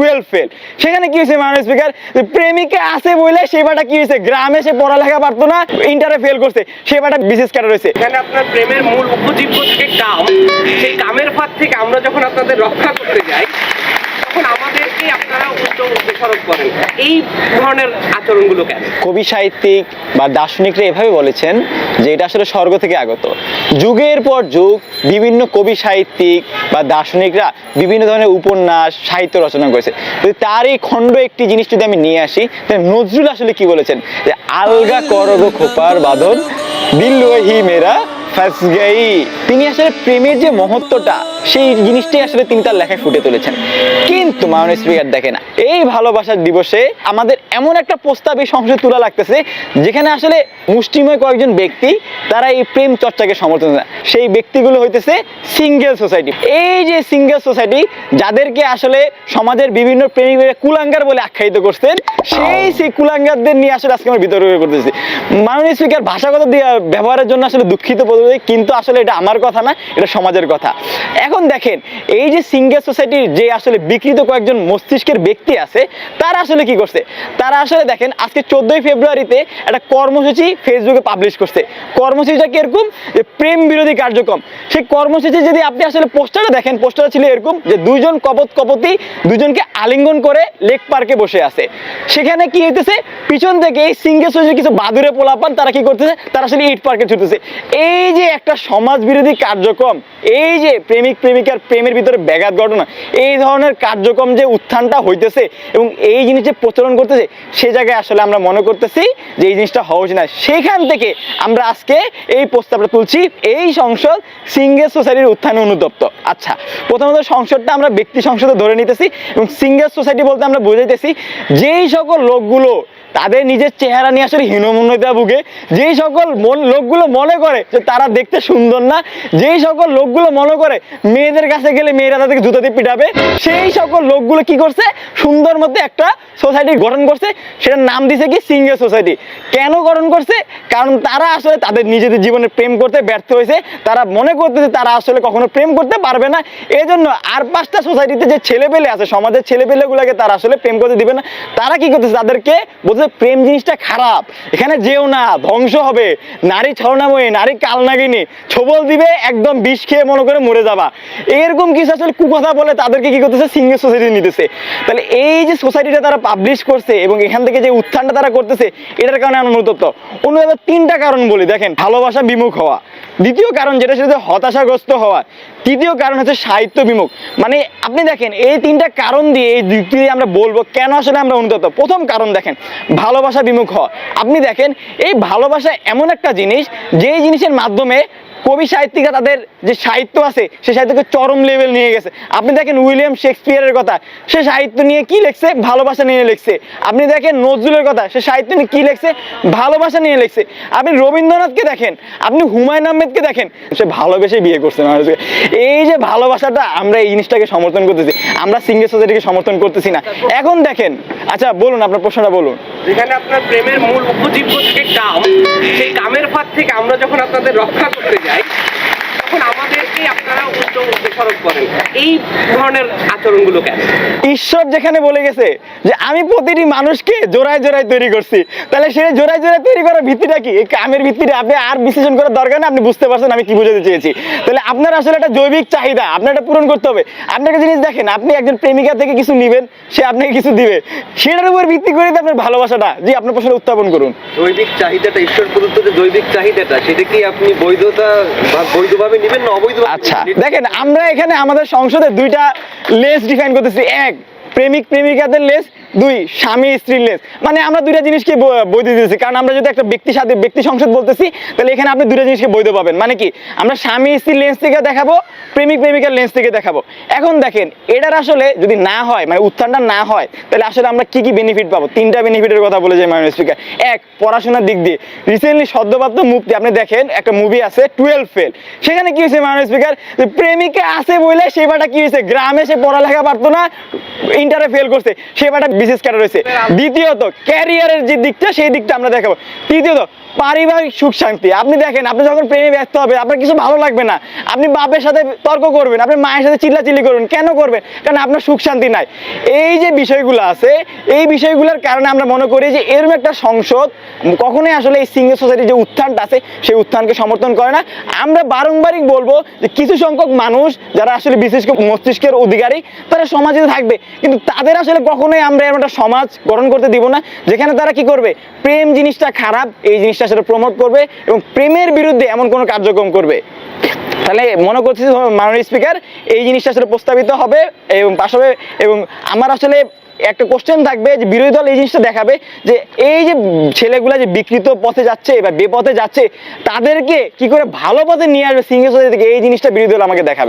Twelve fail সেখানে কি হয়েছে, মাননীয় স্পিকার প্রেমিকে আছে বলে সেবাটা কি হয়েছে? গ্রামে সে পড়ালেখা পারতো না ইন্টারে ফেল করছে। সেবাটা বিশেষ কাটা রয়েছে। এখানে আপনার প্রেমের মূল উপজীব্য থেকে কাম। সেই কামের ফাঁদ থেকে আমরা যখন আপনাদের রক্ষা করতে যাই এই ধরনের আচরণগুলো কেন? কবি, সাহিত্যিক বা দার্শনিকরা এভাবে বলেছেন যে এটা আসলে স্বর্গ থেকে আগত। যুগের পর যুগ বিভিন্ন কবি, সাহিত্যিক বা দার্শনিকরা বিভিন্ন ধরনের উপন্যাস, সাহিত্য রচনা করেছে। যদি তার এই খণ্ড একটি জিনিস যদি আমি নিয়ে আসি, তাহলে নজরুল আসলে কি বলেছেন? যে, আলগা করগ খোপার বাঁধন মেরা ফাস গাই তিনি আসলে প্রেমের যে মহত্বটা সেই জিনিসটাই আসলে তিনি তার লেখায় ফুটে তুলেছেন। কিন্তু মাননীয় স্পিকার, দেখেন, এই ভালোবাসার দিবসে আমাদের এমন একটা প্রস্তাব এই সংসদে তোলা লাগতেছে, যেখানে আসলে মুষ্টিময় কয়েকজন ব্যক্তি তারা এই প্রেম চর্চাকে সমর্থন সেই ব্যক্তিগুলো হইতেছে সিঙ্গেল সোসাইটি। এই যে সিঙ্গেল সোসাইটি, যাদেরকে আসলে সমাজের বিভিন্ন প্রেমিকেরা কুলাঙ্গার বলে আখ্যায়িত করছেন, সেই সেই কুলাঙ্গারদের নিয়ে আসলে আজকে আমরা বিতর্ক করতেছি। মাননীয় স্পিকার, ভাষাগত ব্যবহারের জন্য আসলে দুঃখিত বলতে কিন্তু আসলে এটা আমার কথা না, এটা সমাজের কথা। এখন দেখেন, এই যে সিঙ্গেল সোসাইটির যে আসলে বিকৃত কয়েকজন মস্তিষ্কের ব্যক্তি আছে, তারা আসলে কি করছে? তারা আসলে দেখেন, আজকে চোদ্দই ফেব্রুয়ারিতে একটা কর্মসূচি ফেসবুকে পাবলিশ করছে। কর্মসূচিটা কীরকম? যে প্রেম বিরোধী কার্যক্রম। সেই কর্মসূচি যদি আপনি আসলে পোস্টারটা দেখেন, পোস্টারটা ছিল এরকম যে দুইজন কপত কপতি দুজনকে আলিঙ্গন করে লেক পার্কে বসে আছে। সেখানে কি হইতেছে? পিছন থেকে এই সিঙ্গেল সোসাইটির কিছু বাদুরে পোলাপান তারা কি করতেছে? তারা আসলে ইট পার্কে ছুটতেছে। এই যে একটা সমাজ বিরোধী কার্যক্রম, এই যে প্রেমিক প্রেমিকার প্রেমের ভিতরে ব্যাঘাত ঘটনা এই ধরনের কার্যক্রম যে উত্থানটা হইতেছে এবং এই জিনিস প্রচলন করতেছে, সে জায়গায় আসলে আমরা মনে করতেছি যে এই জিনিসটা হওয়া উচিত না। সেখান থেকে আমরা আজকে এই প্রস্তাবটা তুলছি, এই সংসদ সিঙ্গেল সোসাইটির উত্থানে অনুতপ্ত। আচ্ছা প্রথমত সংসদটা আমরা ব্যক্তি সংসদে ধরে নিতেছি এবং সিঙ্গেল সোসাইটি বলতে আমরা বুঝাইতেছি, যেই সকল লোকগুলো তাদের নিজের চেহারা নিয়ে আসলে হীনমন্যতা ভুগে, যেই সকল লোকগুলো মনে করে যে তারা দেখতে সুন্দর না, যেই সকল লোকগুলো মনে করে মেয়েদের কাছে গেলে মেয়েরা তাদেরকে জুতা দিয়ে পিটাবে। সেই সকল লোকগুলো কি করছে? সুন্দর মতো একটা সোসাইটি গঠন করছে। সেটার নাম দিছে কি? সিঙ্গেল সোসাইটি কেন গঠন করছে? কারণ তারা আসলে তাদের নিজেদের জীবনে প্রেম করতে ব্যর্থ হয়েছে। তারা মনে করতেছে তারা আসলে কখনো প্রেম করতে পারবে না। এই জন্য আর পাঁচটা সোসাইটিতে যে ছেলেপেলে আছে, সমাজের ছেলেপেলেগুলোকে তারা আসলে প্রেম করতে দিবে না। তারা কি করতেছে? তাদেরকে বলছে, প্রেম জিনিসটা খারাপ। এখানে যেও না, ধ্বংস হবে। নারী ছলনাময়ী, নারী কালনাগিনী। ছবল দিবে, একদম বিষ খেয়ে মনে করে মরে যাবা। এরকম কিছু আসলে কুকথা বলে তাদেরকে কি করতেছে? সিঙ্গেল সোসাইটি নিতেছে। তাহলে এই যে সোসাইটিটা তারা পাবলিশ করছে এবং এখান থেকে যে উত্থানটা তারা করতেছে, এটার কারণে আমরা অনুতপ্ত অন্যভাবে তিনটা কারণ বলি, দেখেন, ভালোবাসা বিমুখ হওয়া। দ্বিতীয় কারণ যেটা, সেটা হতাশাগ্রস্ত হওয়া। তৃতীয় কারণ হচ্ছে সাহিত্য বিমুখ। মানে আপনি দেখেন, এই তিনটা কারণ দিয়ে, এই যুক্তি আমরা বলব কেন আসলে আমরা অনুতপ্ত প্রথম কারণ দেখেন, ভালোবাসা বিমুখ হওয়া। আপনি দেখেন, এই ভালোবাসা এমন একটা জিনিস, যেই জিনিসের মাধ্যমে কবি সাহিত্যিকরা তাদের যে সাহিত্য আছে, সে সাহিত্যকে চরম লেভেল নিয়ে গেছে। আপনি দেখেন উইলিয়াম শেক্সপিয়ারের কথা, সে সাহিত্য নিয়ে কি লিখছে? ভালোবাসা নিয়ে লিখছে। আপনি দেখেন নজরুলের কথা, সে সাহিত্য নিয়ে কি লিখছে? ভালোবাসা নিয়ে লিখছে। আপনি রবীন্দ্রনাথকে দেখেন, আপনি হুমায়ুন আহমেদকে দেখেন, সে ভালোবেসে বিয়ে করছে মানুষকে। এই যে ভালোবাসাটা আমরা এই জিনিসটাকে সমর্থন করতেছি, আমরা সিঙ্গেল সোসাইটিকে সমর্থন করতেছি না। এখন দেখেন আচ্ছা বলুন, আপনার প্রশ্নটা বলুন। যেখানে আপনার প্রেমের মূল উপজীব্য থেকে কাম, সেই কামের ফাঁদ থেকে আমরা যখন আপনাদের রক্ষা করতে যাই তখন আমাদেরকে আপনারা উল্টো দোষারোপ করেন। এই ধরনের আচরণগুলো কেন? ঈশ্বর যেখানে বলে গেছে যে আমি প্রতিটি মানুষকে জোড়ায় জোড়ায় তৈরি করছি। তাহলে সে জোড়ায় জোড়ায় তৈরি করার ভিত্তিটা কি? এই কামের ভিত্তিটা আপনি আর বিশ্লেষণ করার দরকার না আপনি বুঝতে পারছেন আমি কি বোঝাতে চেয়েছি। তাহলে আপনার আসলে একটা জৈবিক চাহিদা আপনার এটা পূরণ করতে হবে। আপনাকে জিনিস দেখেন আপনি একজন প্রেমিকা থেকে কিছু নেবেন সে আপনাকে কিছু দিবে। সেটার উপর ভিত্তি করে আপনার ভালোবাসাটা যে আপনার প্রশ্ন উত্থাপন করুন। জৈবিক চাহিদাটা ঈশ্বর প্রদত্ত যে জৈবিক চাহিদাটা সেটা কি আপনি বৈধতা বা বৈধভাবে নেবেন না আচ্ছা দেখেন আমরা এখানে আমাদের সংসদে দুইটা লেস ডিফাইন করতেছি। এক প্রেমিক প্রেমিকাদের লেস দুই, স্বামী স্ত্রীর লেস মানে আমরা দুইটা জিনিসকে ব- বৈধ দিতেছি কারণ আমরা যদি একটা ব্যক্তি সাথে, ব্যক্তি সংসদ বলতেছি, তাহলে এখানে আপনি দুইটা জিনিসকে বৈধ পাবেন। মানে কি? আমরা স্বামী স্ত্রীর লেন্স থেকে দেখাবো, প্রেমিক, প্রেমিকার লেন্স থেকে দেখাবো। এখন দেখেন, এটার আসলে যদি না হয় মানে উত্থানটা না হয়, তাহলে আসলে আমরা কি কি বেনিফিট পাবো? তিনটা বেনিফিটের কথা বলে যায় মাননীয় স্পিকার এক, পড়াশোনার দিক দিয়ে। রিসেন্টলি সদ্যপ্রাপ্ত মুক্তি, আপনি দেখেন, একটা মুভি আছে টুয়েলভ ফেল সেখানে কি হয়েছে মাননীয় স্পিকার প্রেমিকা আছে বলে সেবাটা কি হয়েছে? গ্রামে সে পড়ালেখা পারতো না ইন্টারে ফেল করছে। সেবাটা বিশেষ কারণ রয়েছে। দ্বিতীয়ত ক্যারিয়ারের যে দিকটা সেই দিকটা আমরা দেখাবো। তৃতীয়ত পারিবারিক সুখ শান্তি। আপনি দেখেন, আপনি যখন প্রেমে ব্যস্ত হবে আপনার কিছু ভালো লাগবে না। আপনি বাপের সাথে তর্ক করবেন আপনি মায়ের সাথে চিল্লাচিল্লি করবেন, কেন করবেন? কারণ আপনার সুখ শান্তি নাই। এই যে বিষয়গুলো আছে, এই বিষয়গুলোর কারণে আমরা মনে করি যে এরকম একটা সংসদ, কখনোই আসলে এই সিঙ্গেল সোসাইটির যে উত্থানটা আছে, সেই উত্থানকে সমর্থন করে না। আমরা বারংবারই বলব যে কিছু সংখ্যক মানুষ, যারা আসলে বিশেষ করে মস্তিষ্কের অধিকারী, তারা সমাজে থাকবে। কিন্তু তাদের আসলে কখনোই আমরা এরকম একটা সমাজ গঠন করতে দিব না, যেখানে তারা কি করবে? প্রেম জিনিসটা খারাপ, এই জিনিসটা আসলে প্রমোট করবে এবং প্রেমের বিরুদ্ধে এমন কোনো কার্যক্রম করবে। তাহলে মনে করছি মাননীয় স্পিকার এই জিনিসটা আসলে প্রস্তাবিত হবে এবং পাশাপাশি এবং আমার আসলে একটা কোশ্চেন থাকবে যে বিরোধী দল এই জিনিসটা দেখাবে যে এই যে ছেলেগুলো যে বিকৃত পথে যাচ্ছে বা বেপথে যাচ্ছে, তাদেরকে কি করে ভালো পথে নিয়ে আসবে সোসাইটি থেকে এই জিনিসটা বিরোধী দল আমাকে দেখাবে?